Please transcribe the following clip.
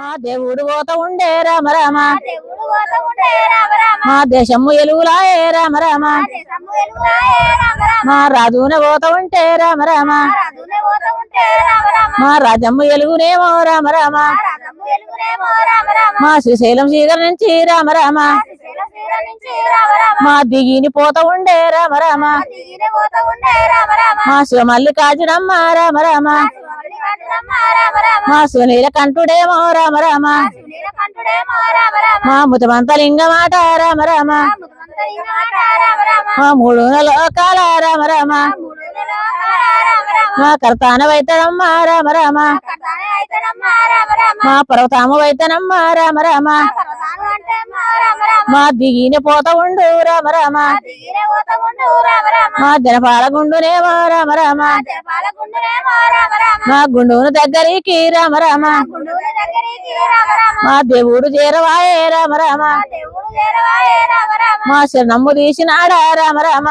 మా దేవుడు పోత ఉండే రామ రామ మా దేశము ఎలుగులాయే రామ రామ మా రాజున పోత ఉంటే రామ రామ మా రాజమ్మ ఎలుగునేమో రామ రామ మా శ్రీశైలం శ్రీగర్ నుంచి రామ రామ మా దిగిని పోత ఉండే రామ రామ మా శివమల్లి కట్టురమ్మ రామ రామ మా శివనీల కంఠుడేమో రామ రామ రామ మా ముతమంత లింగమాట రామ రామ ముఖమంతా ఈ మాట రామ రామ మా మూడు లోకాల రామ రామ మా కర్తాన వైతనమ్మ రామ రామ మా పర్వతామ వైతనమ్మ రామ రామ మా రామ రామ మా దిగిన పోత ఉండు రామ రామ దిగిన పోత ఉండు రామ రామ మా జనపాల గుండునేమో రామ రామ మా గుండూరు దగ్గరికి రామ రామ. మా దేవుడు చేరవాయే రామ రామ. మా శరణమ్ము తీసినాడా రామ రామ